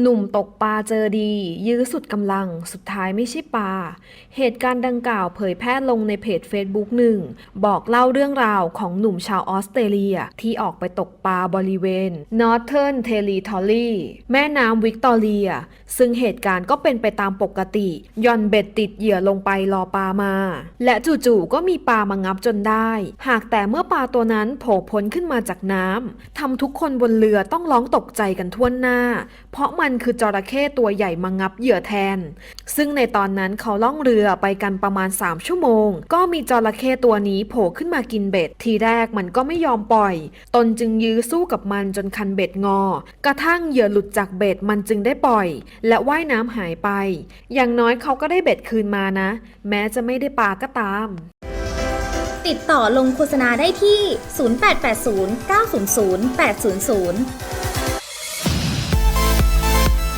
หนุ่มตกปลาเจอดี ยื้อสุดกำลัง สุดท้ายไม่ใช่ปลา เหตุการณ์ดังกล่าวเผยแพร่ลงในเพจ Facebook หนึ่ง บอกเล่าเรื่องราวของหนุ่มชาวออสเตรเลีย ที่ออกไปตกปลาบริเวณ Northern Territory แม่น้ำวิกตอเรีย ซึ่งเหตุการณ์ก็เป็นไปตามปกติย่อนเบ็ดติดเหยื่อลงไปรอปลามา และจู่ๆก็มีปลามางับจนได้ หากแต่เมื่อปลาตัวนั้นโผล่พ้นขึ้นมาจากน้ำทำทุกคนบนเรือต้องร้องตกใจกันทั่วหน้า เพราะมันคือจระเข้ตัวใหญ่มางับเหยื่อแทน ซึ่งในตอนนั้นเขาล่องเรือไปกันประมาณ 3 ชั่วโมง ก็มีจระเข้ตัวนี้โผล่ขึ้นมากินเบ็ด ทีแรกมันก็ไม่ยอมปล่อย ตนจึงยื้อสู้กับมันจนคันเบ็ดงอ กระทั่งเหยื่อหลุดจากเบ็ดมันจึงได้ปล่อย และว่ายน้ำหายไป อย่างน้อยเขาก็ได้เบ็ดคืนมานะ แม้จะไม่ได้ปลาก็ตามติดต่อลงโฆษณาได้ที่ 0880 900 800